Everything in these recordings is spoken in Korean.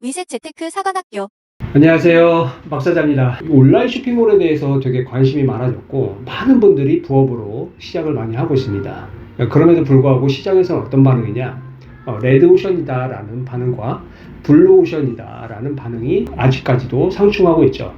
위셋 재테크 사관학교 안녕하세요. 박사자입니다. 온라인 쇼핑몰에 대해서 되게 관심이 많아졌고, 많은 분들이 부업으로 시작을 많이 하고 있습니다. 그럼에도 불구하고 시장에서는 어떤 반응이냐? 어, 레드오션이다라는 반응과 블루오션이다라는 반응이 아직까지도 상충하고 있죠.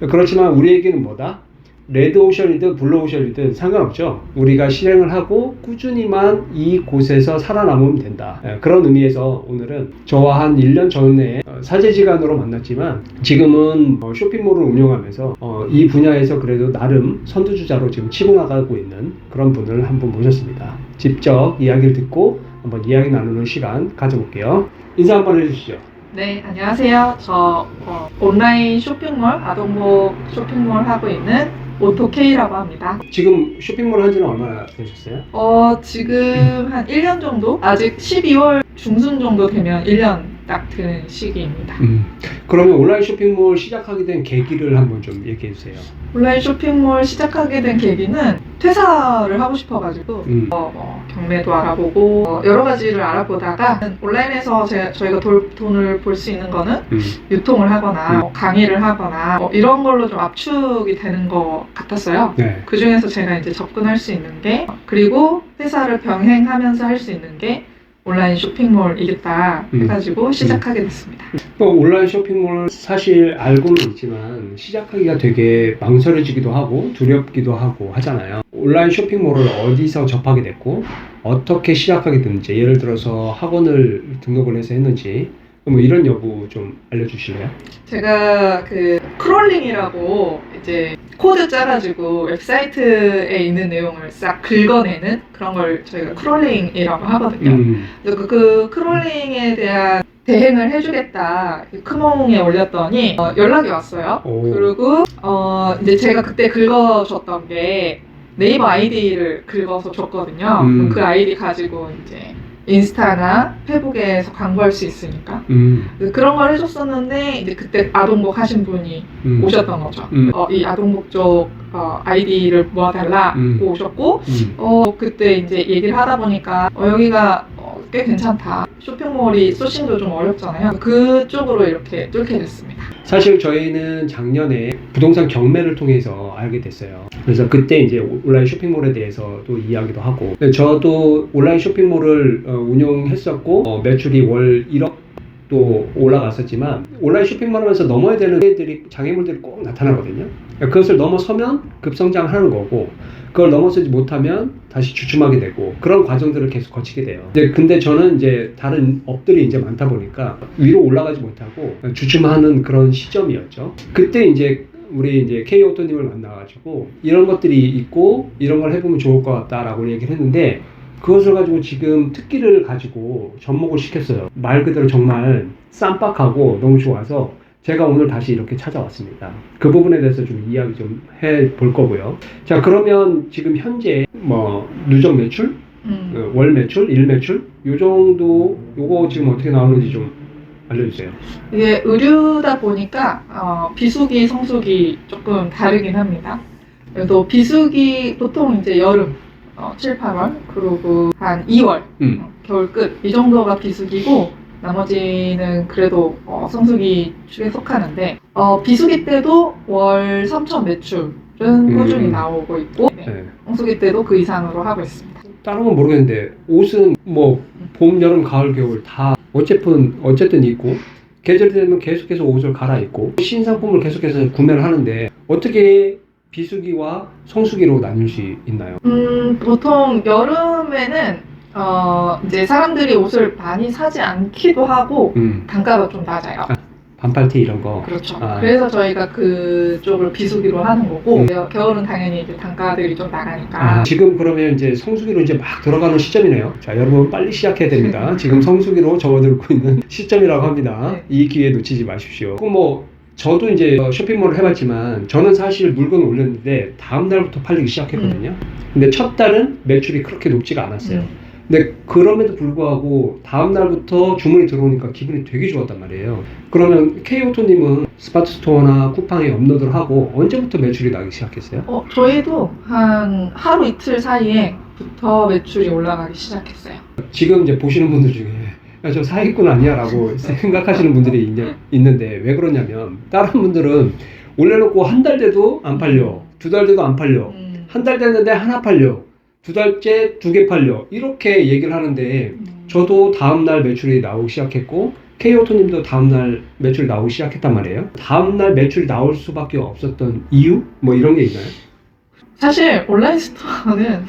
그렇지만 우리에게는 뭐다? 레드 오션이든 블루 오션이든 상관없죠. 우리가 실행을 하고 꾸준히만 이 곳에서 살아남으면 된다. 예, 그런 의미에서 오늘은 저와 한 1년 전에 어, 사제지간으로 만났지만 지금은 어, 쇼핑몰을 운영하면서 어, 이 분야에서 그래도 나름 선두주자로 지금 치고 나가고 있는 그런 분을 한 분 모셨습니다. 직접 이야기를 듣고 한번 이야기 나누는 시간 가져볼게요. 인사 한번 해주시죠. 네, 안녕하세요. 저 어, 온라인 쇼핑몰, 아동복 쇼핑몰 하고 있는 오토케이라고 합니다. 지금 쇼핑몰 한 지는 얼마나 되셨어요? 어, 지금 한 1년 정도? 아직 12월 중순 정도 되면 1년 딱 되는 시기입니다. 음. 그러면 온라인 쇼핑몰 시작하게 된 계기를 한번 좀 얘기해 주세요. 온라인 쇼핑몰 시작하게 된 계기는 퇴사를 하고 싶어가지고 음. 어, 뭐 경매도 알아보고 어, 여러 가지를 알아보다가 온라인에서 제, 저희가 돌- 돈을 벌 수 있는 거는 음. 유통을 하거나 음. 뭐 강의를 하거나 뭐 이런 걸로 좀 압축이 되는 것 같았어요. 네. 그 중에서 제가 이제 접근할 수 있는 게 그리고 회사를 병행하면서 할 수 있는 게 온라인 쇼핑몰이겠다 음. 해가지고 시작하게 됐습니다. 또 온라인 쇼핑몰 사실 알고는 있지만 시작하기가 되게 망설여지기도 하고 두렵기도 하고 하잖아요. 온라인 쇼핑몰을 어디서 접하게 됐고 어떻게 시작하게 됐는지 예를 들어서 학원을 등록을 해서 했는지 뭐 이런 여부 좀 알려주실래요? 제가 그 크롤링이라고 이제 코드 짜가지고 웹사이트에 있는 내용을 싹 긁어내는 그런 걸 저희가 크롤링이라고 하거든요. 음. 그래서 그, 그 크롤링에 대한 대행을 해주겠다 그 크몽에 올렸더니 어, 연락이 왔어요. 오. 그리고 어, 이제 제가 그때 긁어줬던 게 네이버 아이디를 긁어서 줬거든요. 음. 그 아이디 가지고 이제 인스타나 페북에서 광고할 수 있으니까 음. 그런 걸 해줬었는데 이제 그때 아동복 하신 분이 음. 오셨던 거죠. 음. 어, 이 아동복 쪽 어, 아이디를 모아달라고 음. 오셨고 음. 어, 그때 이제 얘기를 하다 보니까 어, 여기가 어, 꽤 괜찮다. 쇼핑몰이 소싱도 좀 어렵잖아요. 그쪽으로 이렇게 뚫게 됐습니다. 사실 저희는 작년에 부동산 경매를 통해서 알게 됐어요. 그래서 그때 이제 온라인 쇼핑몰에 대해서도 이야기도 하고, 저도 온라인 쇼핑몰을 어, 운영했었고, 어, 매출이 월 1억 도 올라갔었지만 온라인 쇼핑몰 하면서 넘어야 되는 애들이 장애물들이 꼭 나타나거든요. 그것을 넘어서면 급성장을 하는 거고 그걸 넘어서지 못하면 다시 주춤하게 되고 그런 과정들을 계속 거치게 돼요. 근데, 근데 저는 이제 다른 업들이 이제 많다 보니까 위로 올라가지 못하고 주춤하는 그런 시점이었죠. 그때 이제 우리 이제 K 오토님을 만나가지고 이런 것들이 있고 이런 걸 해보면 좋을 것 같다라고 얘기를 했는데 그것을 가지고 지금 특기를 가지고 접목을 시켰어요. 말 그대로 정말 쌈박하고 너무 좋아서 제가 오늘 다시 이렇게 찾아왔습니다. 그 부분에 대해서 좀 이야기 좀 해 볼 거고요. 자, 그러면 지금 현재 뭐 누적 매출, 음. 어, 월 매출, 일 매출, 요 정도 요거 지금 어떻게 나오는지 좀 알려주세요. 이게 의류다 보니까 어, 비수기, 성수기 조금 다르긴 합니다. 그래도 비수기 보통 이제 여름 어, 7, 8월 그리고 한 2월 음. 어, 겨울 끝 이 정도가 비수기고 나머지는 그래도 어, 성수기 축에 속하는데 어, 비수기 때도 월 3천 매출은 음. 꾸준히 나오고 있고 네, 네. 성수기 때도 그 이상으로 하고 있습니다. 다른 건 모르겠는데 옷은 뭐 봄, 여름, 가을, 겨울 다 어쨌든 어쨌든 있고 계절이 되면 계속해서 옷을 갈아입고 신상품을 계속해서 구매를 하는데 어떻게 비수기와 성수기로 나뉠 수 있나요? 음, 보통 여름에는 어, 이제 사람들이 옷을 많이 사지 않기도 하고 음, 단가가 좀 낮아요. 반팔티 이런 거. 그렇죠. 아. 그래서 저희가 그쪽을 비수기로 하는 거고 음. 겨- 겨울은 당연히 이제 단가들이 좀 나가니까 아, 지금 그러면 이제 성수기로 이제 막 들어가는 시점이네요. 자, 여러분 빨리 시작해야 됩니다. 지금 성수기로 접어들고 있는 시점이라고 합니다. 네. 이 기회 놓치지 마십시오. 그럼 뭐 저도 이제 어, 쇼핑몰을 해봤지만 저는 사실 물건을 올렸는데 다음 날부터 팔리기 시작했거든요. 근데 첫 달은 매출이 그렇게 높지가 않았어요. 음. 근데 그럼에도 불구하고 다음 날부터 주문이 들어오니까 기분이 되게 좋았단 말이에요. 그러면 K오토님은 스마트 스토어나 쿠팡에 업로드를 하고 언제부터 매출이 나기 시작했어요? 어, 저희도 한 하루 이틀 사이에부터 매출이 올라가기 시작했어요. 지금 이제 보시는 분들 중에 야, 저 사기꾼 아니야라고 생각하시는 분들이 있, 있는데 왜 그러냐면 다른 분들은 올려놓고 한 달 돼도 안 팔려 두 달 돼도 안 팔려 음. 한달 됐는데 하나 팔려 두 달째 두 개 팔려 이렇게 얘기를 하는데 음. 저도 다음 날 매출이 나오기 시작했고 K오토님도 다음 날 매출이 나오기 시작했단 말이에요 다음 날 매출이 나올 수밖에 없었던 이유? 뭐 이런 게 있나요? 사실 온라인 스토어는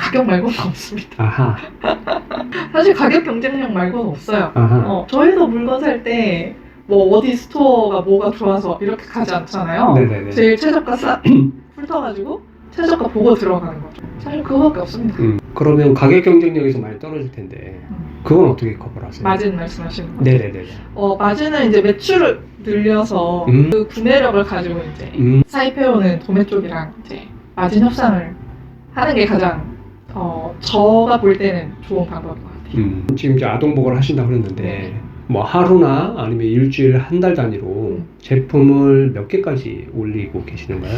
가격 말고는 없습니다. 아하 사실 가격 경쟁력 말고는 없어요. 아하 어, 저희도 물건 살 때 뭐 어디 스토어가 뭐가 좋아서 이렇게 가지 않잖아요. 네네네 제일 최저가 싸 훑어가지고 최저가 보고 들어가는 거죠. 사실 그거밖에 없습니다. 음, 그러면 가격 경쟁력에서 많이 떨어질 텐데 그건 어떻게 커버를 하세요? 마진 말씀하시는 거. 네네네 어, 마진은 이제 매출을 늘려서 음. 그 구매력을 가지고 이제 음, 사입해오는 도매 쪽이랑 이제 마진 협상을 하는 게 가장 어, 저가 볼 때는 좋은 방법인 것 같아요. 음. 지금 이제 아동복을 하신다고 그랬는데 네. 뭐 하루나 아니면 일주일 한 달 단위로 음. 제품을 몇 개까지 올리고 계시는가요?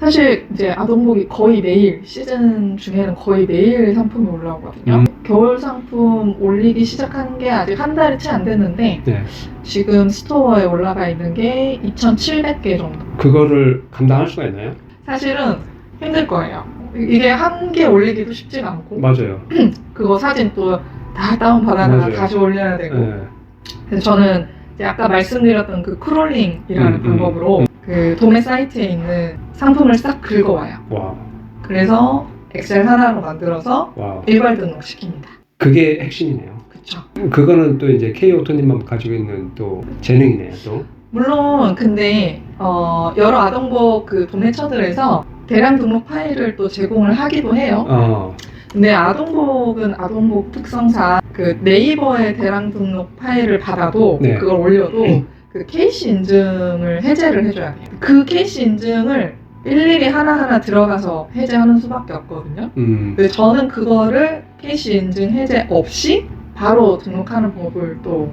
사실 이제 아동복이 거의 매일 시즌 중에는 거의 매일 상품이 올라오거든요. 음. 겨울 상품 올리기 시작한 게 아직 한 달이 채 안 됐는데 네. 지금 스토어에 올라가 있는 게 2,700개 정도. 그거를 감당할 수가 있나요? 사실은 힘들 거예요. 이게 한 개 올리기도 쉽지가 않고 맞아요. 그거 사진 또 다 다운 받아다가 맞아요. 다시 올려야 되고 네. 그래서 저는 이제 아까 말씀드렸던 그 크롤링이라는 음, 음, 방법으로 그 도매 사이트에 있는 상품을 싹 긁어와요. 와, 그래서 엑셀 하나로 만들어서 와. 일괄 등록시킵니다. 그게 핵심이네요. 그쵸. 그거는 또 이제 K 오토님만 가지고 있는 또 재능이네요. 또. 물론 근데 어, 여러 아동복 그 도매처들에서 대량 등록 파일을 또 제공을 하기도 해요. 어, 근데 아동복은 아동복 특성상 그 네이버에 대량 등록 파일을 받아도 네. 그걸 올려도 그 KC 인증을 해제를 해줘야 돼요. 그 KC 인증을 일일이 하나하나 들어가서 해제하는 수밖에 없거든요. 음, 근데 저는 그거를 KC 인증 해제 없이 바로 등록하는 법을 또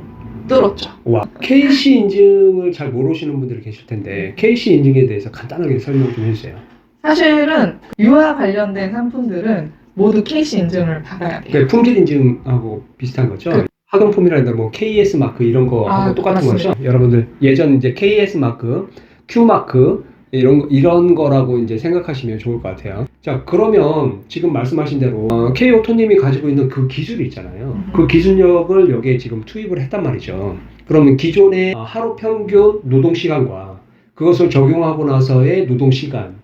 뚫었죠. 와. KC 인증을 잘 모르시는 분들이 계실 텐데 KC 인증에 대해서 간단하게 설명 좀 해주세요. 사실은 유아 관련된 상품들은 모두 KC 인증을 받아야 돼요. 그 품질 인증하고 비슷한 거죠. 그- 학용품이라든가 뭐 KS 마크 이런 거하고 아, 똑같은 맞습니다. 거죠. 여러분들 예전 이제 KS 마크, Q 마크 이런 거- 이런 거라고 이제 생각하시면 좋을 것 같아요. 자 그러면 지금 말씀하신 대로 어, K 오토님이 가지고 있는 그 기술이 있잖아요. 음. 그 기술력을 여기에 지금 투입을 했단 말이죠. 그러면 기존의 어, 하루 평균 노동 시간과 그것을 적용하고 나서의 노동 시간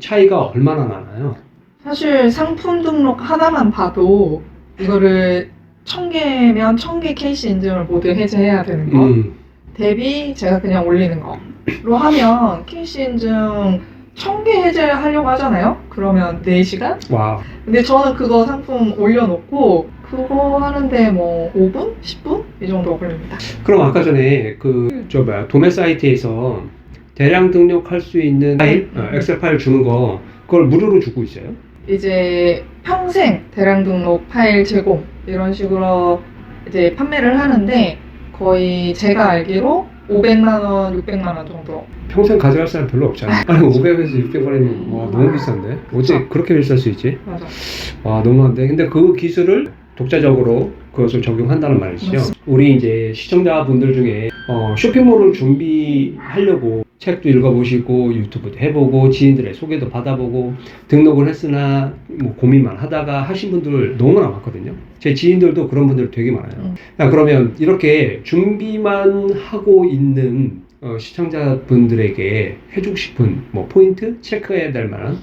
차이가 얼마나 나나요? 사실 상품 등록 하나만 봐도 이거를 천 개면 천개 KC 인증을 모두 해제해야 되는 거 음, 대비 제가 그냥 올리는 거로 하면 KC 인증 천 개 해제하려고 하잖아요. 그러면 4시간? 와, 근데 저는 그거 상품 올려놓고 그거 하는데 뭐 5분? 10분? 이 정도 걸립니다. 그럼 아까 전에 그 저 뭐야 도매 사이트에서 대량 등록할 수 있는 파일, 어, 엑셀 파일 주는 거 그걸 무료로 주고 있어요. 이제 평생 대량 등록 파일 제공 이런 식으로 이제 판매를 하는데 거의 제가 알기로 500만 원, 600만 원 정도. 평생 가져갈 사람 별로 없잖아. 아니 500에서 600원이면 와 너무 비싼데 어째 그렇게 비쌀 수 있지? 맞아. 와 너무한데. 근데 그 기술을 독자적으로 그것을 적용한다는 말이죠. 우리 이제 시청자분들 중에 어, 쇼핑몰을 준비하려고 책도 읽어보시고 유튜브도 해보고 지인들의 소개도 받아보고 등록을 했으나 뭐 고민만 하다가 하신 분들 너무나 많거든요. 제 지인들도 그런 분들 되게 많아요. 음. 자, 그러면 이렇게 준비만 하고 있는 어, 시청자분들에게 해주고 싶은 뭐 포인트 체크해야 될 만한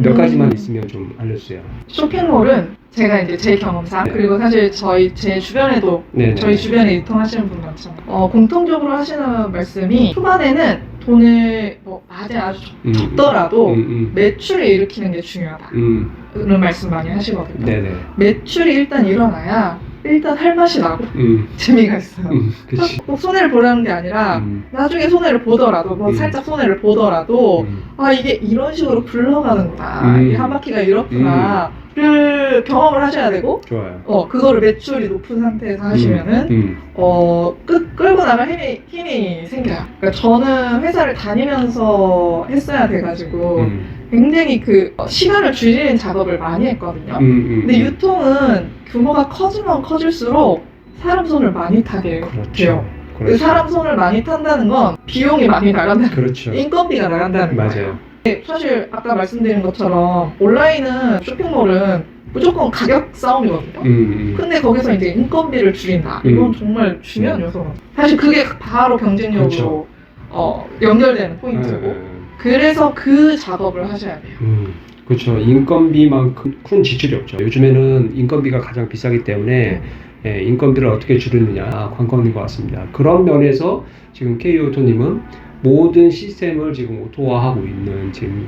몇 음. 가지만 있으면 좀 알려주세요. 쇼핑몰은 제가 이제 제 경험상 네. 그리고 사실 저희 제 주변에도 네, 저희 주변에 유통하시는 분 많잖아요. 어, 공통적으로 하시는 말씀이 초반에는 돈을 뭐 마진 아주 음, 적더라도 음, 매출을 일으키는 게 중요하다. 음, 이런 말씀 많이 하시거든요. 네네. 매출이 일단 일어나야 일단 할 맛이 나고 음, 재미가 있어요. 음, 그치. 꼭 손해를 보라는 게 아니라 음, 나중에 손해를 보더라도 뭐 음. 살짝 손해를 보더라도 음, 아 이게 이런 식으로 굴러가는구나 음. 이한 바퀴가 이렇구나 를 경험을 하셔야 되고 좋아요. 어 그거를 매출이 높은 상태에서 하시면은 음, 어 끌, 끌고 나갈 힘이 힘이 생겨요. 그러니까 저는 회사를 다니면서 했어야 돼가지고 음, 굉장히 그 어, 시간을 줄이는 작업을 많이 했거든요. 음, 음, 근데 유통은 규모가 커지면 커질수록 사람 손을 많이 타게 그렇죠. 돼요. 그 그렇죠. 사람 손을 많이 탄다는 건 비용이 많이 나간다는 그렇죠. 인건비가 나간다는 거예요. 맞아요. 네, 사실 아까 말씀드린 것처럼 온라인은 쇼핑몰은 무조건 가격 싸움이거든요. 음, 음. 근데 거기서 이제 인건비를 줄인다. 이건 음. 정말 중요한 요소거든요. 사실 그게 바로 경쟁력으로 그렇죠. 어, 연결되는 포인트고. 음, 그래서 그 작업을 하셔야 돼요. 음, 그렇죠. 인건비만큼 큰 지출이 없죠. 요즘에는 인건비가 가장 비싸기 때문에 예, 인건비를 어떻게 줄이느냐 관건인 것 같습니다. 그런 면에서 지금 K오토님은 모든 시스템을 지금 오토화하고 있는 지금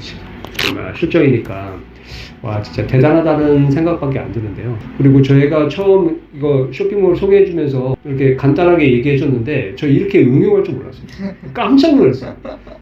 실정이니까 와 진짜 대단하다는 생각밖에 안 드는데요. 그리고 저희가 처음 이거 쇼핑몰 소개해주면서 이렇게 간단하게 얘기해줬는데 저 이렇게 응용할 줄 몰랐어요. 깜짝 놀랐어요.